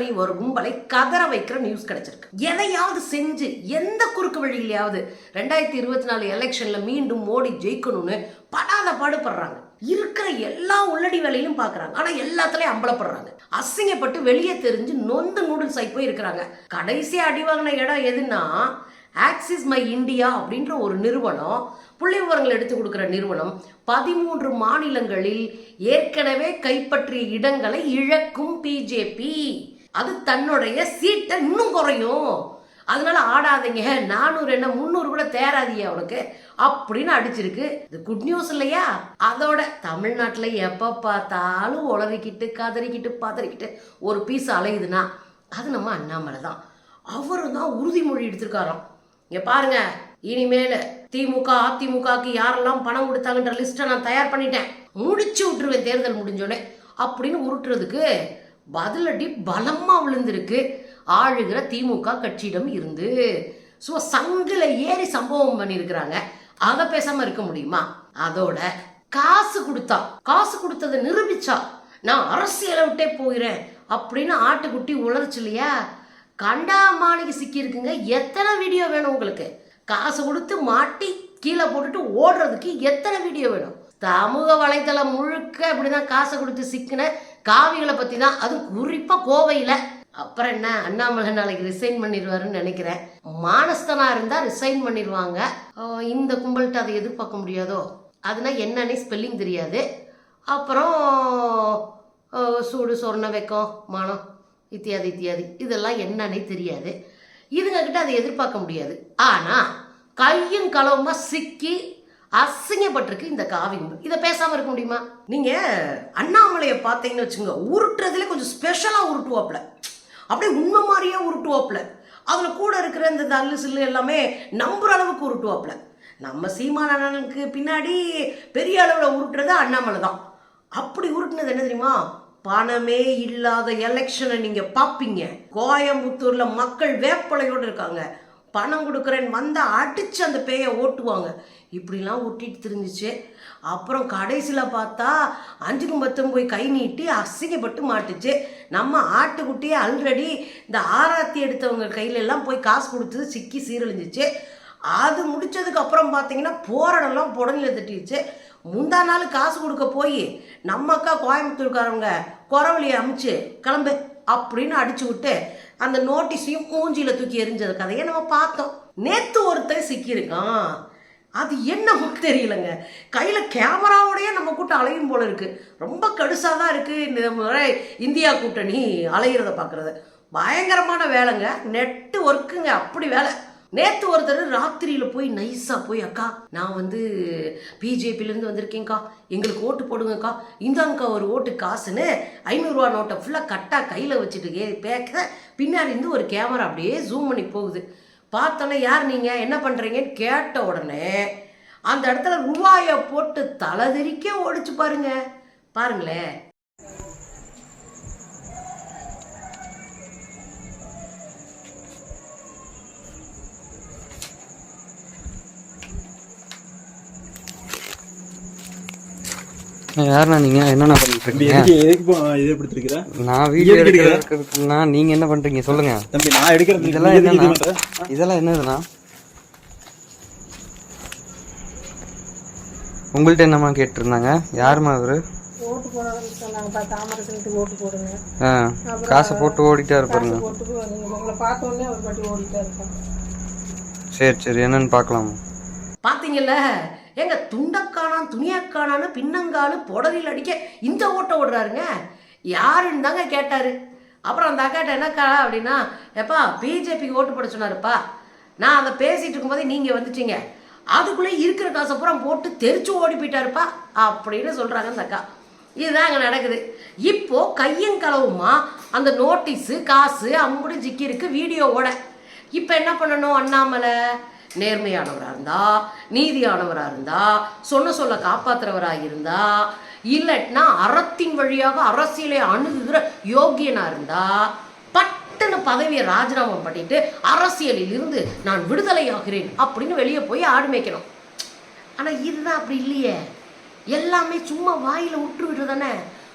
தவறி ஒரு கும்பலை கதற வைக்கிற நியூஸ் கிடைச்சிருக்கு. எதையாவது செஞ்சு எந்த குறுக்கு வழியிலையாவது ரெண்டாயிரத்தி இருபத்தி நாலு எலெக்ஷன்ல மீண்டும் மோடி ஜெயிக்கணும்னு படாத பாடுபடுறாங்க. இருக்கிற எல்லா உள்ளடி வேலையிலும் பார்க்குறாங்க ஆனா எல்லாத்துலயும் அம்பலப்படுறாங்க. அசிங்கப்பட்டு வெளியே தெரிஞ்சு நொந்து நூடுல்ஸ் ஆகி போய் இருக்கிறாங்க கடைசியா அடி வாங்கின இடம் எதுன்னா ஆக்சிஸ் மை இந்தியா அப்படின்ற ஒரு நிறுவனம் புள்ளி விவரங்கள் எடுத்து கொடுக்குற நிறுவனம் பதிமூன்று மாநிலங்களில் ஏற்கனவே கைப்பற்றிய இடங்களை இழக்கும் பிஜேபி அது தன்னுடைய சீட்டை இன்னும் குறையும். அதனால ஆடாதீங்க. நானூறு என்ன முந்நூறு கூட தேராதீங்க அவனுக்கு. அப்படின்னு அடிச்சிருக்கு. இது குட் நியூஸ் இல்லையா? அதோட தமிழ்நாட்டில் எப்போ பார்த்தாலும் உளறிக்கிட்டு கதறிக்கிட்டு பதறிக்கிட்டு ஒரு பீஸ் அலையுதுன்னா அது நம்ம அண்ணாமலை தான். அவரு தான் உறுதிமொழி எடுத்திருக்காராம். இங்கே பாருங்க. இனிமேல் திமுக அதிமுகக்கு யாரெல்லாம் பணம் கொடுத்தாங்கன்ற லிஸ்ட்டை நான் தயார் பண்ணிட்டேன். முடிச்சு விட்டுருவேன் தேர்தல் முடிஞ்சோடனே அப்படின்னு உருட்டுறதுக்கு பதிலடி பலமாக விழுந்திருக்கு. ஆளுகிற திமுக கட்சியிடம் இருந்து. ஸோ சங்கில ஏறி சம்பவம் பண்ணியிருக்கிறாங்க. அதை பேசாமல் இருக்க முடியுமா? அதோட காசு கொடுத்தா காசு கொடுத்ததை நிரூபிச்சா நான் அரசியலை விட்டே போகிறேன் அப்படின்னு ஆட்டுக்குட்டி உளர்ச்சு இல்லையா? கண்டாமானிக்கு சிக்கியிருக்குங்க. எத்தனை வீடியோ வேணும் உங்களுக்கு? காசு கொடுத்து மாட்டி கீழே போட்டுட்டு ஓடுறதுக்கு எத்தனை வீடியோ வேணும்? சமூக வலைத்தளம் முழுக்க அப்படிதான் காசை கொடுத்து சிக்கின காவிகளை பற்றி தான் அதுவும் குறிப்பாக கோவையில். அப்புறம் என்ன? அண்ணாமலை நாளைக்கு ரிசைன் பண்ணிடுவாருன்னு நினைக்கிறேன். மானஸ்தனா இருந்தால் ரிசைன் பண்ணிடுவாங்க இந்த கும்பல்கிட்ட அதை எதிர்பார்க்க முடியாதோ? அதுனா என்னன்னே ஸ்பெல்லிங் தெரியாது. அப்புறம் சூடு சொர்ண வெக்கம் மானம் இத்தியாதி இத்தியாதி. இதெல்லாம் என்னன்னே தெரியாது. இதுங்க கிட்ட அதை எதிர்பார்க்க முடியாது. ஆனால் கையும் களவுமா சிக்கி அசிங்கப்பட்டிருக்கு இந்த காவியம் இதை பேசாமல் இருக்க முடியுமா? நீங்கள் அண்ணாமலையை பார்த்தீங்கன்னு வச்சுங்க உருட்டுறதுல கொஞ்சம் ஸ்பெஷலாக உருட்டுவாப்பில். அப்படியே உண்மை மாதிரியே உருட்டுவாப்பில். அதில் கூட இருக்கிற இந்த தல்லு சில்லு எல்லாமே நம்புற அளவுக்கு உருட்டுவாப்பில். நம்ம சீமான அண்ணனுக்கு பின்னாடி பெரிய அளவில் உருட்டுறது அண்ணாமலை தான். அப்படி உருட்டுனது என்ன தெரியுமா? பணமே இல்லாத எலெக்ஷனை நீங்கள் பார்ப்பீங்க கோயம்புத்தூரில் மக்கள் வேப்பலையோடு இருக்காங்க. பணம் கொடுக்குறேன்னு வந்தால் அடித்து அந்த பேயை ஓட்டுவாங்க. இப்படிலாம் ஒட்டிட்டு தெரிஞ்சிச்சு. அப்புறம் கடைசியில் பார்த்தா அஞ்சுக்கும் பத்தும் போய் கை நீட்டி அசிங்கப்பட்டு மாட்டுச்சு. நம்ம ஆட்டுக்குட்டியே ஆல்ரெடி இந்த ஆராத்தி எடுத்தவங்க கையிலெல்லாம் போய் காசு கொடுத்து சிக்கி சீரழிஞ்சிச்சு. அது முடிச்சதுக்கு அப்புறம் பார்த்தீங்கன்னா போராடெல்லாம் புடனில் தட்டிடுச்சு. முந்தா நாள் காசு கொடுக்க போய் நம்ம அக்கா கோயம்புத்தூர்காரவங்க குறவழியை அமுச்சு கிளம்பு அப்படின்னு அடிச்சு விட்டு அந்த நோட்டீஸையும் மூஞ்சியில் தூக்கி எரிஞ்சது கதையை நம்ம பார்த்தோம். நேற்று ஒருத்தன் சிக்கியிருக்கான். அது என்ன ஹுக் தெரியலங்க. கையில் கேமராவோடய நம்ம கூட்டம் அலையும் போல இருக்குது ரொம்ப கடுசாக தான் இருக்குது இந்த முறை இந்தியா கூட்டணி அலையிறத பார்க்குறத பயங்கரமான வேலைங்க. நெட்டு ஒர்க்குங்க அப்படி வேலை. நேற்று ஒருத்தர் ராத்திரியில் போய் நைஸாக போய் அக்கா நான் வந்து பிஜேபியிலேருந்து வந்திருக்கேங்க்கா வந்திருக்கேன்க்கா. எங்களுக்கு ஓட்டு போடுங்கக்கா. இந்தாங்கக்கா ஒரு ஓட்டு காசுன்னு ஐநூறுரூவா நோட்டை ஃபுல்லாக கட்டாக கையில் வச்சுட்டு பேக்க பின்னாடி இருந்து ஒரு கேமரா அப்படியே ஜூம் பண்ணி போகுது. பார்த்தோன்னே யார் நீங்கள் என்ன பண்ணுறீங்கன்னு கேட்ட உடனே அந்த இடத்துல ரூபாயை போட்டு தலைதிரிக்க ஓடிச்சு பாருங்க. பாருங்களேன். யாருண்ணா நீங்க? என்னண்ணா பண்ணிட்டு இருக்கீங்க? நான் வீடியோ? எடுக்கிறதுக்குன்னா நீங்க என்ன பண்றீங்க? சொல்லுங்க. தம்பி நான் எடுக்கிறது இதெல்லாம் பண்ற? இதெல்லாம் என்னதுண்ணா? உங்கள்ட்ட என்னம்மா கேட்டிருந்தாங்க? யாரும்மா அவரு ஓட்டு போடணும்னு சொன்னாங்கப்பா தாமரசனுக்கு ஓட்டு போடுங்க. ஆ காசை போட்டு ஓடிட்டா இருப்பாருங்க உங்களை ஒரு பாட்டி ஓடிட்டே சரி சரி. என்னன்னு பார்க்கலாம்? பார்த்தீங்கல்ல எங்க துண்டக்கானான் துணியக்கானான்னு பின்னங்காலு புடலில் அடிக்க இந்த ஓட்ட ஓடுறாருங்க? யாருன்னு தாங்க கேட்டாரு. அப்புறம் அந்த அக்காட்ட என்னக்கா அப்படின்னா எப்பா பிஜேபிக்கு ஓட்டு போட சொன்னாருப்பா. நான் அதை பேசிட்டு இருக்கும்போதே நீங்கள் வந்துட்டீங்க. அதுக்குள்ளே இருக்கிற காசை பூரா போட்டு தெரிச்சு ஓடி போயிட்டாருப்பா அப்படின்னு சொல்கிறாங்க அந்த அக்கா. இதுதான் அங்கே நடக்குது. இப்போ கையும் களவுமா அந்த நோட்டீஸு காசு அம்புடி ஜிக்கி இருக்கு வீடியோவோட இப்போ என்ன பண்ணணும் அண்ணாமலை? நேர்மையானவராக இருந்தா நீதியானவராக இருந்தா சொன்ன சொல்ல காப்பாத்துறவராக இருந்தா இல்லைன்னா அறத்தின் வழியாக அரசியலை அணுகுகிற யோகியனா இருந்தா பட்டன பதவியை ராஜினாமா பண்ணிட்டு அரசியலில் இருந்து நான் விடுதலையாகிறேன் அப்படின்னு வெளியே போய் ஆடு மேய்க்கணும். ஆனால் இதுதான் அப்படி இல்லையே. எல்லாமே சும்மா வாயில் விட்டு விடுறதானே?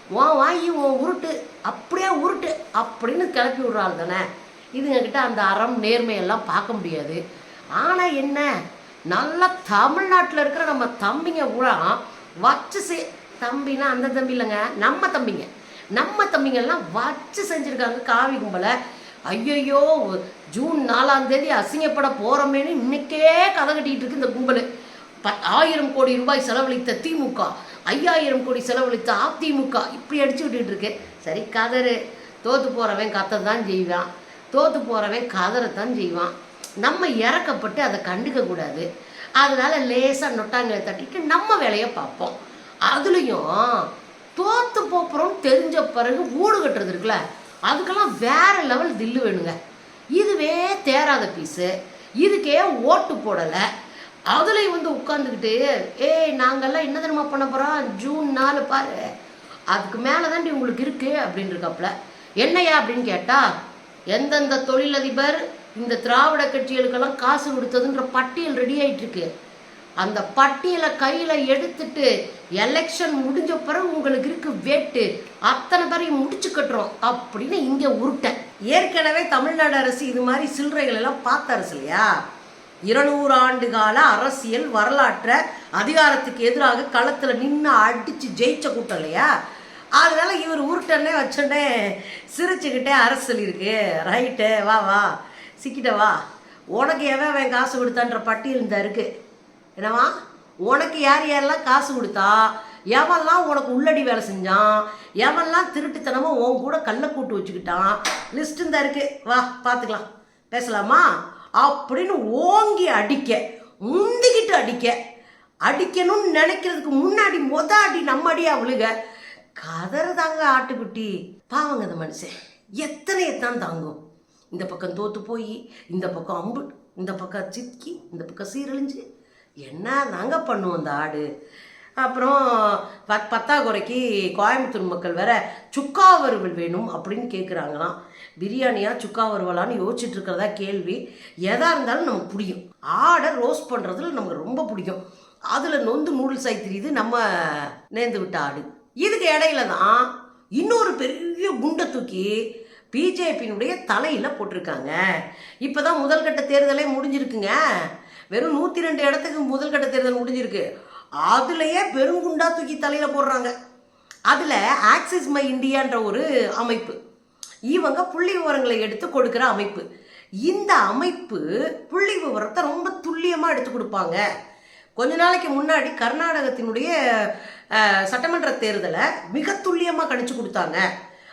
உன் வாங்கி உன் உருட்டு அப்படியே உருட்டு அப்படின்னு கிளப்பி விடுறாள் தானே? இதுங்க கிட்ட அந்த அறம் நேர்மையெல்லாம் பார்க்க முடியாது. ஆனால் என்ன? நல்லா தமிழ்நாட்டில் இருக்கிற நம்ம தம்பிங்க பூரா வச்சு செ தம்பினா அந்த தம்பி இல்லைங்க நம்ம தம்பிங்க. நம்ம தம்பிங்கெல்லாம் வச்சு செஞ்சுருக்காங்க காவி கும்பலை. ஐயையோ ஜூன் நாலாம் தேதி அசிங்கப்பட போகிறோமேனு இன்னைக்கே கதை கட்டிக்கிட்டு இருக்கு இந்த கும்பல். ப ஆயிரம் கோடி ரூபாய் செலவழித்த திமுக ஐயாயிரம் கோடி செலவழித்த அதிமுக இப்படி அடிச்சு விட்டுட்டு இருக்கு. சரி கதறு. தோற்று போகிறவன் கத்தை தான் செய்வான். தோற்று போகிறவன் கதறத்தான் செய்வான். நம்ம இறக்கப்பட்டு அதை கண்டுக்க கூடாது. அதனால லேசாக நொட்டாங்களை தட்டிட்டு நம்ம வேலையை பார்ப்போம். அதுலேயும் தோத்து போப்புறோம் தெரிஞ்ச பிறகு ஊடு கட்டுறது இருக்குல்ல அதுக்கெல்லாம் வேற லெவல் தில்லு வேணுங்க. இதுவே தேராத பீஸு இதுக்கே ஓட்டு போடலை. அதுலேயும் வந்து உட்காந்துக்கிட்டு ஏய் நாங்கெல்லாம் என்ன தினமா பண்ண போகிறோம் ஜூன் நாலு பாரு. அதுக்கு மேலே தாண்டி உங்களுக்கு இருக்கு அப்படின்னு இருக்காப்புல. என்னையா அப்படின்னு கேட்டா எந்தெந்த தொழிலதிபர் இந்த திராவிட கட்சிகளுக்கெல்லாம் காசு கொடுத்ததுன்ற பட்டியல் ரெடி ஆயிட்டுருக்கு. அந்த பட்டியலை கையில் எடுத்துட்டு எலெக்ஷன் முடிஞ்ச பிறகு உங்களுக்கு இருக்கு வேட்டு. அத்தனை பேரையும் முடிச்சு கட்டுறோம் அப்படின்னு இங்கே உருட்டேன் ஏற்கனவே தமிழ்நாடு அரசு இது மாதிரி சில்லறைகள் எல்லாம் பார்த்த அரசு இல்லையா? இருநூறு ஆண்டு கால அரசியல் வரலாற்றை அதிகாரத்துக்கு எதிராக களத்தில் நின்று அடித்து ஜெயிச்ச கூட்டம் இல்லையா? அதனால இவர் உருட்டனே வச்சோடனே சிரிச்சுக்கிட்டே அரசு சொல்லியிருக்கு. ரைட்டு வா வா. சிக்கிட்ட வா. உனக்கு எவன் அவன் காசு கொடுத்தான்ற பட்டியல் இந்த இருக்கு. என்னவா உனக்கு யார் யாரெல்லாம் காசு கொடுத்தா எவன்லாம் உனக்கு உள்ளடி வேலை செஞ்சான் எவன்லாம் திருட்டுத்தனமாக உன் கூட கள்ள கூட்டு வச்சுக்கிட்டான். லிஸ்ட் இந்த இருக்கு. வா பார்த்துக்கலாம். பேசலாமா? அப்படின்னு ஓங்கி அடிக்க முந்திக்கிட்டு அடிக்க அடிக்கணும்னு நினைக்கிறதுக்கு முன்னாடி மொத அடி நம்ம அடி அவளுக கதறுதாங்க ஆட்டுக்குட்டி. பாவங்க அந்த மனுஷன். எத்தனை எத்தான் தாங்கும். இந்த பக்கம் தோற்று போய் இந்த பக்கம் அம்பு இந்த பக்கம் சிக்கி இந்த பக்கம் சீரழிஞ்சு என்ன தாங்க பண்ணுவோம் அந்த ஆடு? அப்புறம் பத் பத்தாக்குறைக்கு கோயம்புத்தூர் மக்கள் வேற சுக்கா வறுவல் வேணும் அப்படின்னு கேட்குறாங்களாம் பிரியாணியா சுக்கா வறுவலான்னு யோசிச்சுட்டு இருக்கிறதா கேள்வி. எதாக இருந்தாலும் நமக்கு பிடிக்கும். ஆடை ரோஸ்ட் பண்ணுறதுல நமக்கு ரொம்ப பிடிக்கும். அதில் நொந்து நூடுல்ஸ் ஆகி தெரியுது நம்ம நேர்ந்து விட்ட ஆடு. இதுக்கு இடையில தான் இன்னொரு பெரிய குண்டை தூக்கி பிஜேபியினுடைய தலையில் போட்டிருக்காங்க. இப்போ தான் முதல் கட்ட தேர்தலே முடிஞ்சிருக்குங்க. வெறும் நூற்றி ரெண்டு இடத்துக்கு முதல் கட்ட தேர்தல் முடிஞ்சிருக்கு. அதுலயே பெருங்குண்டா தூக்கி தலையில் போடுறாங்க. அதில் ஆக்சிஸ் மை இந்தியான்ற ஒரு அமைப்பு இவங்க புள்ளி விவரங்களை எடுத்து கொடுக்குற அமைப்பு. இந்த அமைப்பு புள்ளி விவரத்தை ரொம்ப துல்லியமாக எடுத்து கொடுப்பாங்க. கொஞ்ச நாளைக்கு முன்னாடி கர்நாடகத்தினுடைய சட்டமன்ற தேர்தலை மிக துல்லியமாக கணிச்சு கொடுத்தாங்க.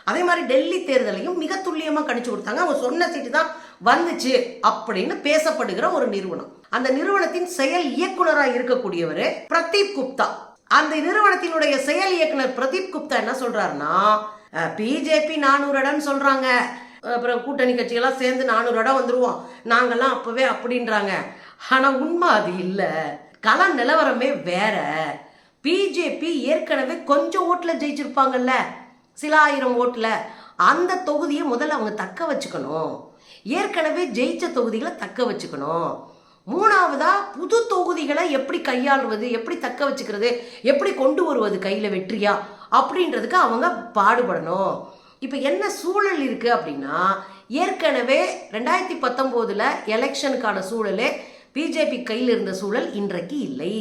அதே மாதிரி டெல்லி தேர்தலையும் மிக துல்லியமாக கணிச்சு கொடுத்தாங்க. அவங்க சொன்ன சீட்டு தான் வந்துச்சு அப்படின்னு பேசப்படுகிற ஒரு நிறுவனம். அந்த நிறுவனத்தின் செயல் இயக்குனராக இருக்கக்கூடியவர் பிரதீப் குப்தா. அந்த நிறுவனத்தினுடைய செயல் இயக்குனர் பிரதீப் குப்தா என்ன சொல்றாருன்னா பிஜேபி நானூறு இடம்னு சொல்றாங்க. அப்புறம் கூட்டணி கட்சிகள்லாம் சேர்ந்து நானூறு இடம் வந்துருவோம். நாங்கெல்லாம் அப்பவே அப்படின்றாங்க. ஆனால் உண்மை அது இல்லை. கள நிலவரமே வேற. பிஜேபி ஏற்கனவே கொஞ்சம் ஓட்டில் ஜெயிச்சிருப்பாங்கல்ல. சில ஆயிரம் ஓட்டில் அந்த தொகுதியை முதல்ல அவங்க தக்க வச்சுக்கணும். ஏற்கனவே ஜெயிச்ச தொகுதிகளை தக்க வச்சுக்கணும். மூணாவதா புது தொகுதிகளை எப்படி கையாளுவது எப்படி தக்க வச்சுக்கிறது எப்படி கொண்டு வருவது கையில் வெற்றியா அப்படின்றதுக்கு அவங்க பாடுபடணும். இப்போ என்ன சூழல் இருக்கு அப்படின்னா ஏற்கனவே ரெண்டாயிரத்தி பத்தொம்போதுல எலெக்ஷனுக்கான சூழலே பிஜேபி கையில் இருந்த சூழல் இன்றைக்கு இல்லை.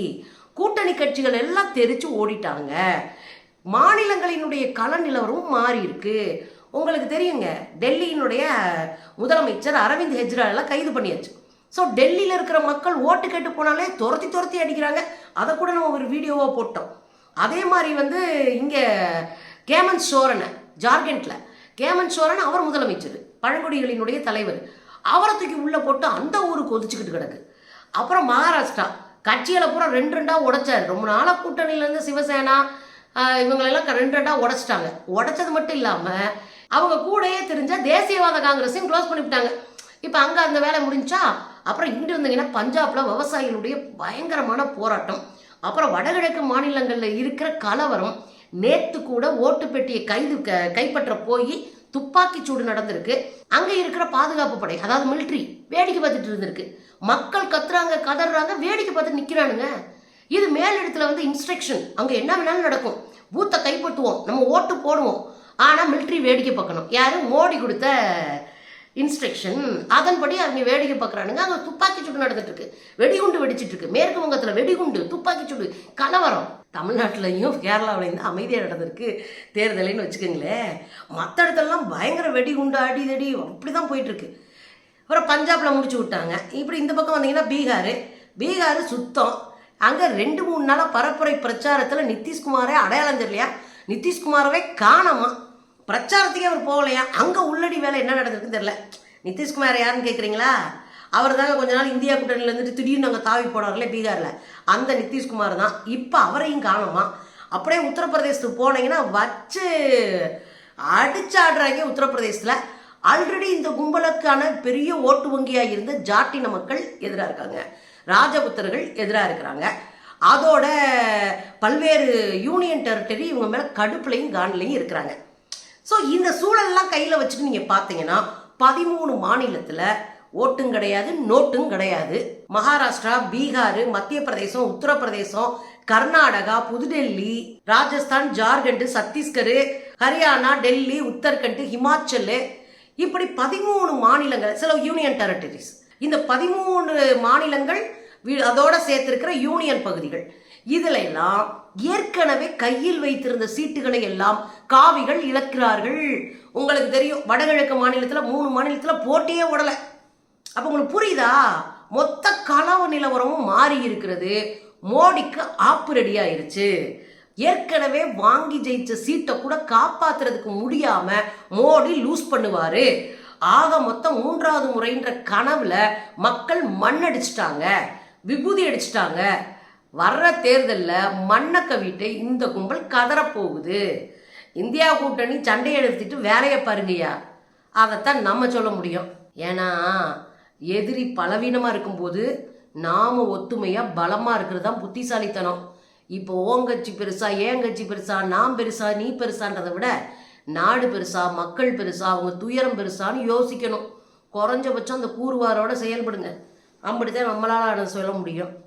கூட்டணி கட்சிகள் எல்லாம் தெரிச்சு ஓடிட்டாங்க. மாநிலங்களினுடைய கள நிலவரமும் மாறி இருக்கு. உங்களுக்கு தெரியுங்க டெல்லியினுடைய முதலமைச்சர் அரவிந்த் கெஜ்ரிவால் கைது பண்ணியாச்சு. ஸோ டெல்லியில் இருக்கிற மக்கள் ஓட்டு கேட்டு போனாலே துரத்தி துரத்தி அடிக்கிறாங்க. அதை கூட நம்ம ஒரு வீடியோவாக போட்டோம். அதே மாதிரி வந்து இங்கே கேமந்த் சோரனை ஜார்க்கண்டில் கேமந்த் சோரன் அவர் முதலமைச்சர் பழங்குடிகளினுடைய தலைவர். அவரை தூக்கி உள்ளே போட்டு அந்த ஊருக்கு கொதிச்சுக்கிட்டு கிடக்கு. அப்புறம் மகாராஷ்டிரா கட்சிகளை பூரா ரெண்டு ரெண்டாக உடைச்சார். ரொம்ப நாளாக கூட்டணியில இருந்து சிவசேனா இவங்களெல்லாம் கரண்டடாக உடச்சிட்டாங்க. உடச்சது மட்டும் இல்லாமல் அவங்க கூடயே தெரிஞ்ச தேசியவாத காங்கிரஸையும் க்ளோஸ் பண்ணிவிட்டாங்க இப்போ அங்கே அந்த வேலை முடிஞ்சா அப்புறம் இங்கிட்டு வந்தீங்கன்னா பஞ்சாப்ல விவசாயிகளுடைய பயங்கரமான போராட்டம். அப்புறம் வடகிழக்கு மாநிலங்களில் இருக்கிற கலவரம் நேத்து கூட ஓட்டு பெட்டியை கைது க- கைப்பற்ற போய் துப்பாக்கி சூடு நடந்திருக்கு. அங்கே இருக்கிற பாதுகாப்பு படை அதாவது மிலிட்ரி வேடிக்கை பார்த்துட்டு இருந்திருக்கு. மக்கள் கத்துறாங்க கதறாங்க வேடிக்கை பார்த்து நிற்கிறானுங்க இது மேலிடத்துல வந்து இன்ஸ்ட்ரக்ஷன் அங்கே என்ன வேணாலும் நடக்கும். பூத்தை கைப்பற்றுவோம். நம்ம ஓட்டு போடுவோம். ஆனால் மிலிட்ரி வேடிக்கை பார்க்கணும். யார்? மோடி கொடுத்த இன்ஸ்ட்ரக்ஷன் அதன்படி அவங்க வேடிக்கை பார்க்குறானுங்க. அங்கே துப்பாக்கி சூடு நடந்துட்டுருக்கு. வெடிகுண்டு வெடிச்சிட்ருக்கு மேற்கு வங்கத்தில் வெடிகுண்டு துப்பாக்கி சுடு கலவரம். தமிழ்நாட்டிலையும் கேரளாவிலையும் தான் அமைதியாக நடந்திருக்கு தேர்தலைன்னு வச்சுக்கோங்களேன். மற்ற இடத்துலலாம் பயங்கர வெடிகுண்டு அடி தடி அப்படி தான் போயிட்டுருக்கு. அப்புறம் பஞ்சாபில் முடிச்சு விட்டாங்க. இப்படி இந்த பக்கம் வந்தீங்கன்னா பீகார். பீகார் சுத்தம். அங்கே ரெண்டு மூணு நாளாக பரப்புரை பிரச்சாரத்தில் நிதிஷ்குமாரே அடையாளம் தெரியலையா? நிதிஷ்குமாரவே காணாமா பிரச்சாரத்துக்கே அவர் போகலையா? அங்கே உள்ளடி வேலை என்ன நடந்திருக்குன்னு தெரியல. நிதிஷ்குமார் யாருன்னு கேட்குறீங்களா அவர் தாங்க கொஞ்ச நாள் இந்தியா கூட்டணியிலேருந்து இருந்துட்டு திடீர்னு அங்கே தாவி போனார்ல பீகாரில். அந்த நிதிஷ்குமார் தான். இப்போ அவரையும் காணோமா? அப்படியே உத்தரப்பிரதேசத்துக்கு போனீங்கன்னா வச்சு அடிச்சாடுறாங்க உத்தரப்பிரதேசத்தில். ஆல்ரெடி இந்த கும்பலுக்கான பெரிய ஓட்டு வங்கியாக இருந்த ஜாட்டின மக்கள் எதிராக இருக்காங்க. ராஜபுத்தர்கள் எதிராக இருக்கிறாங்க. அதோட பல்வேறு யூனியன் டெரிட்டரி இவங்க மேலே கடுப்புலையும் காண்டிலையும் இருக்கிறாங்க. ஸோ இந்த சூழல்லாம் கையில் வச்சுட்டு நீங்கள் பார்த்தீங்கன்னா பதிமூணு மாநிலத்தில் ஓட்டும் கிடையாது நோட்டும் கிடையாது. மகாராஷ்டிரா பீகார் மத்திய பிரதேசம் உத்தரப்பிரதேசம் கர்நாடகா புதுடெல்லி ராஜஸ்தான் ஜார்க்கண்ட் சத்தீஸ்கர் ஹரியானா டெல்லி உத்தரகண்ட் ஹிமாச்சல். இப்படி பதிமூணு மாநிலங்கள் சில யூனியன் டெரிட்டரிஸ் இந்த பதிமூணு மாநிலங்கள் அதோட சேர்த்திருக்கிற யூனியன் பகுதிகள். இதுல எல்லாம் ஏற்கனவே கையில் வைத்திருந்த சீட்டுகளை எல்லாம் காவிகள் இழக்கிறார்கள். உங்களுக்கு தெரியும் வடகிழக்கு மாநிலத்துல மூணு மாநிலத்துல போட்டியே விடல அப்ப உங்களுக்கு புரியுதா? மொத்த களவு நிலவரமும் மாறி இருக்கிறது. மோடிக்கு ஆப்பு ரெடி ஆயிருச்சு. ஏற்கனவே வாங்கி ஜெயிச்ச சீட்டை கூட காப்பாத்துறதுக்கு முடியாம மோடி லூஸ் பண்ணுவாரு. ஆக மொத்தம் மூன்றாவது முறைன்ற கனவுல மக்கள் மண்ணடிச்சிட்டாங்க விபூதி அடிச்சிட்டாங்க. வர்ற தேர்தலில் மண்ணை கவிட்டு இந்த கும்பல் கதறப்போகுது. இந்தியா கூட்டணி சண்டையை எடுத்துட்டு வேலையை பாருங்கய்யா. அதைத்தான் நம்ம சொல்ல முடியும். ஏன்னா எதிரி பலவீனமாக இருக்கும்போது நாம ஒத்துமையாக பலமாக இருக்கிறது தான் புத்திசாலித்தனம். இப்போ ஓங்கட்சி பெருசா ஏன் கட்சி பெருசா நான் பெருசா நீ பெருசான்றதை விட நாடு பெருசா மக்கள் பெருசா அவங்க துயரம் பெருசான்னு யோசிக்கணும். குறைஞ்சபட்சம் அந்த கூறுவாரோட செயல்படுங்க. அப்படித்தான் நம்மளால சொல்ல முடியும்.